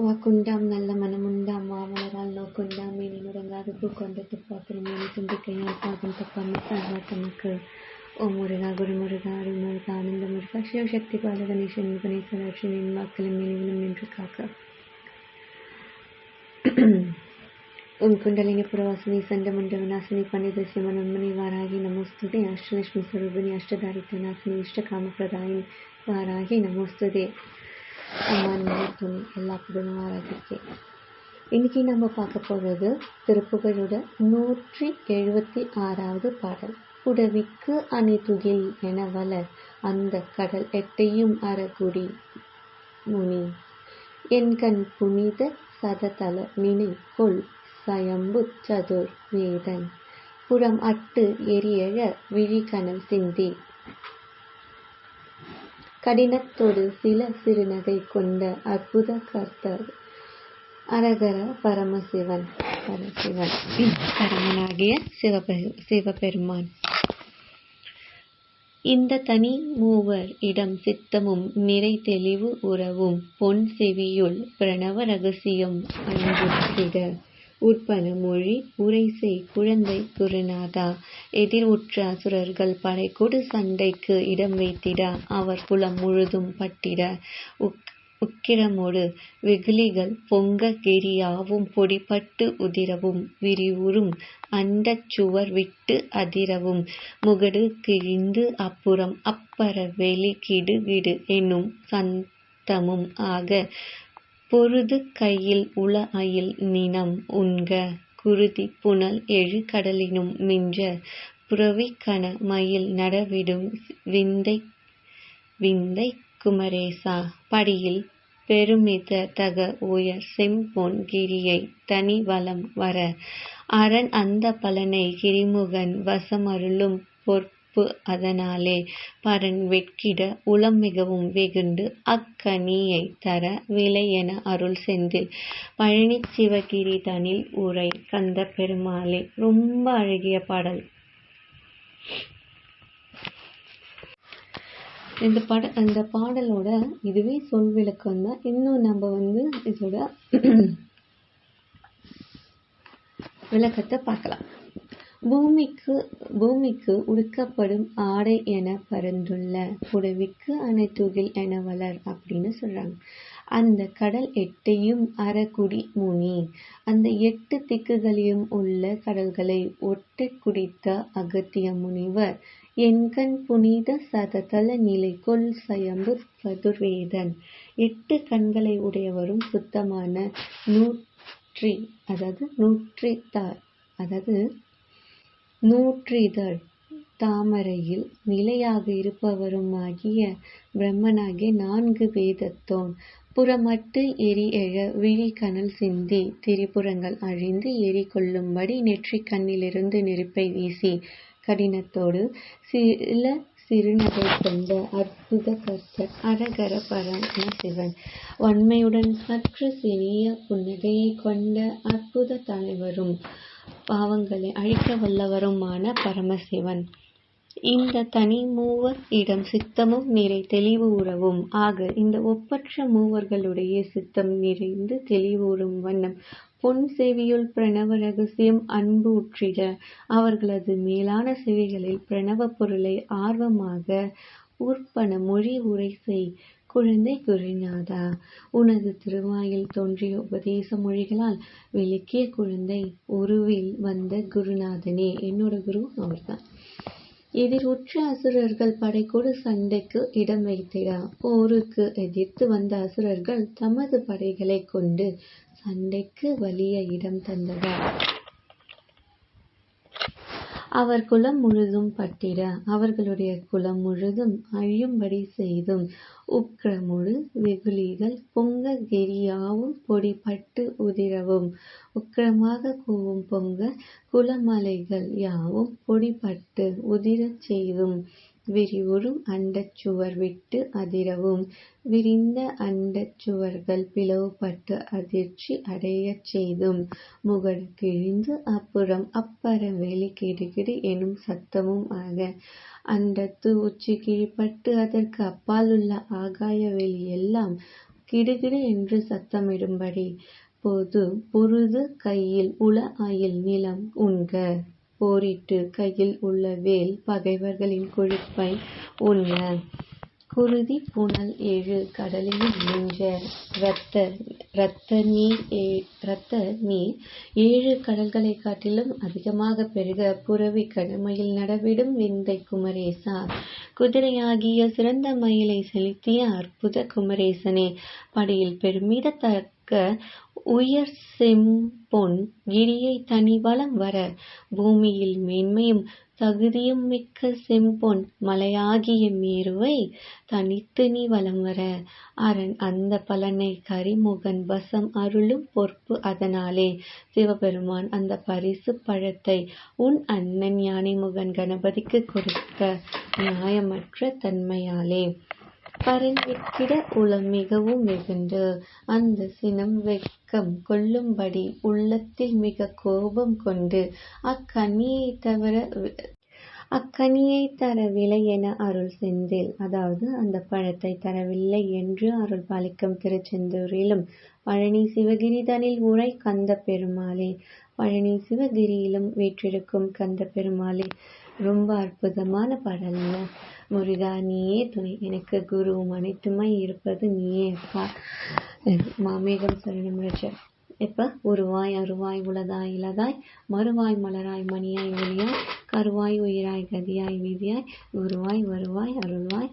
உவக்குண்டாம் நல்ல மனமுண்டாம் மாமலரால் நோக்குண்டாம். மேனிமுடங்காது பூக்கொண்ட துப்பாக்கிற மேனி தும்பிக்கையால் பாகம் தப்பாமல் சார்பார் தமக்கு. ஓ முருகா குரு முருகா அரு முருகா ஆனந்த முருகா சிவசக்தி பால கணேசன் முகணேசன் அர்ஷனின் வாக்கிலும் இனிவிலும் நின்று காக்க. உன் குண்டலிங்க புரவாசினி சண்டமுண்ட விநாசினி பண்டிதசியமன் உண்மணி வாராகி நமோஸ்துதே. அஷ்டலட்சுமி ஸ்வரூபிணி அஷ்டதாரித்த நாசினி இஷ்டகாம பிரதாயின் வாராகி நமோஸ்துதே. அம்மா நிலை துணி எல்லா புகழும் வாராகிக்கு இன்னைக்கு நம்ம பார்க்க போகிறது திருப்புகழோட நூற்றி எழுபத்தி ஆறாவது பாடல். புடவிக்கு அணிதுகில் என வளர் அந்த கடல் எட்டையும் அறகுடி முனி. என் கண் புனித சததல நினை கொள் சயம்பு சதுர் வேதன் புறம் அட்டு எரியழ விழிகணல் சிந்தி. கடினத்தோடு சில சிறுநகை கொண்ட அற்புத கர்த்தர். அரகர பரமசிவன் பரமசிவன் பரமனாகிய சிவபெரு சிவபெருமான். இந்த தனி மூவர் இடம் சித்தமும் நிறை தெளிவு உறவும் பொன் செவியுள் பிரணவ ரகசியம் அன்பு உட்பல மொழி உரைசை குழந்தை குருநாதா. எதிர் உற்ற அசுரர்கள் படைக்கொடு சண்டைக்கு இடம் வைத்திட. அவர் குலம் முழுதும் பட்டிட. உக் உக்கிரமோடு வெகுளிகள் பொங்க கெரியாவும் பொடிபட்டு உதிரவும். விரிவுறும் அண்டச் சுவர் விட்டு அதிரவும். முகடு கிழிந்து அப்புறம் அப்பற வெளி கிடுகிடு என்னும் சந்தமும் ஆக பொருது கையில் உள அயில் நினம் உண்க குருதி புனல் எழு கடலினும் மிஞ்ச புறவிக்கண மயில் நடவிடும் விந்தை விந்தை குமரேசா படியில் பெருமித தக உயர் செம்பொன் கிரியை தனி வலம் வர அரண் அந்த பலனை கிரிமுகன் வசமருளும் பொற்பு அதனாலே பரன் வெட்கிட உளம் மிகவும் வெகுண்டு அக்கனியை தர விலை என அருள் செந்தில் பழனி சிவகிரி தனில் உரை கந்த பெருமாளே ரொம்ப அழகிய பாடல். இந்த பட அந்த பாடலோட இதுவே சொல் விளக்கம் தான். இன்னும் நம்ம வந்து இதோட விளக்கத்தை பார்க்கலாம். பூமிக்கு பூமிக்கு உடுக்கப்படும் ஆடை என பரந்துள்ள புடவிக்கு அனைத்துகில் என வளர் அப்படின்னு சொல்றாங்க. அந்த கடல் எட்டையும் அறகுடி முனி. அந்த எட்டு திக்குகளையும் உள்ள கடல்களை ஒட்டு குடித்த அகத்திய முனிவர் என்கண் புனித சததல நிலை கொல் சயம்பு சதுர்வேதன். எட்டு கண்களை உடையவரும் சுத்தமான நூற்றி அதாவது நூற்றித்தார் அதாவது நூற்றிதழ். தாமரையில் நிலையாக இருப்பவருமாகிய பிரம்மனாகிய நான்கு வேதத்தோன். புறமட்டு எரி எழ விழி கனல் சிந்தி திரிபுரங்கள் அழிந்து எரி கொள்ளும்படி நெற்றி கண்ணிலிருந்து நெருப்பை வீசி கடினத்தோடு சில சிறுநகை கொண்ட அற்புத கர்த்தர் அரகர பரம சிவன். வன்மையுடன் சற்று சிறிய புன்னகையை கொண்ட அற்புத தலைவரும் பாவங்களை அழிக்க வல்லவருமான பரமசிவன். இந்த தனி மூவர் இடம் சித்தமும் நிறை தெளிவு உறவும். ஆக இந்த ஒப்பற்ற மூவர்களுடைய சித்தம் நிறைந்து தெளிவுறும் வண்ணம். பொன் செவியுள் பிரணவ ரகசியம் அன்பு உற்றிட. அவர்களது மேலான செவிகளில் பிரணவ பொருளை ஆர்வமாக உற்பன மொழி உரை செய். குழந்தை குருநாதா உனது திருவாயில் தோன்றிய உபதேச மொழிகளால் விளக்கிய குழந்தை உருவில் வந்த குருநாதனே. என்னோட குரு அவர்தான். எதிர் உற்ற அசுரர்கள் படைக்கூட சண்டைக்கு இடம் வைத்திடா. போருக்கு எதிர்த்து வந்த அசுரர்கள் தமது படைகளை கொண்டு சண்டைக்கு வலிய இடம் தந்ததா? அவர் குலம் முழுதும் பட்டிட அவர்களுடைய குலம் முழுதும் அழியும்படி செய்தும் உக்கிரமுழு வெகுளிகள் பொங்க கெரியாவும் பொடிபட்டு உதிரவும். உக்கிரமாக கூவும் பொங்க குலமலைகள் யாவும் பொடிபட்டு உதிரச் செய்தும். விரிவுறும் அண்டச் சுவர் விட்டு அதிரவும். விரிந்த அண்டச் சுவர்கள் பிளவுபட்டு அதிர்ச்சி அடையச் செய்தும். முகடு கிழிந்து அப்புறம் அப்பற வெளி கிடுகிடு எனும் சத்தமும் ஆக. அண்டத்து உச்சி கீழ்ப்பட்டு அதற்கு அப்பாலுள்ள ஆகாய வெளி எல்லாம் கிடுகிடு என்று சத்தமிடும்படி. பொது பொருது கையில் உள ஆயில் நிலம் உண்க. போரிட்டு கையில் உள்ள வேல் பகைவர்களின் கொழுப்பை உண்ண. குருதி புனல் ஏழு கடலினும் நின்ற இரத்த நீர் ஏழு கடல்களைக் காட்டிலும் அதிகமாகப் பெருக புரவிக் கடமையில் நடவிடும் விந்தை குமரேசா குதிரையாகிய சிறந்த மயிலைச் செலுத்திய அற்புத குமரேசனே படையில் பெருமிதத் தக்க உயர் செம்பொன் கிரியைத் தனி வலம் வர பூமியில் மேன்மையும் தகுதியும் மிக்க செம்பொன் மலையாகிய மேருவை தனித்து நீ வலம் வர. அரண் அந்த பலனை கரிமுகன் வசம் அருளும் பொறுப்பு அதனாலே சிவபெருமான் அந்த பரிசு பழத்தை உன் அண்ணன் யானைமுகன் கணபதிக்கு கொடுக்க நியாயமற்ற தன்மையாலே. பரன் உளம் மிகவும் மிகுந்து, அந்தச் சினம் வெட்கம் கொள்ளும்படி உள்ளத்தில் மிகக் கோபம் கொண்டு அக்கனியை தரவில்லை என அருள் செந்தில். அதாவது அந்த பழத்தை தரவில்லை என்று அருள் பாலிக்கும் திருச்செந்தூரிலும் பழனி சிவகிரிதனில் உரை கந்த பெருமாளே பழனி சிவகிரியிலும் வீற்றிருக்கும் கந்த பெருமாளே ரொம்ப அற்புதமான பாடல்ங்க முருகா நீயே துணை. எனக்கு குரு அனைத்துமாய் இருப்பது நீயே. அப்பா மாமேகம் சரணம் ரஜா இப்போ உருவாய் அருவாய் உளதாய் இலதாய் மறுவாய் மலராய் மணியாய் ஒளியாய் கருவாய் உயிராய் கதியாய் வீதியாய் குருவாய் வருவாய் அருள்வாய்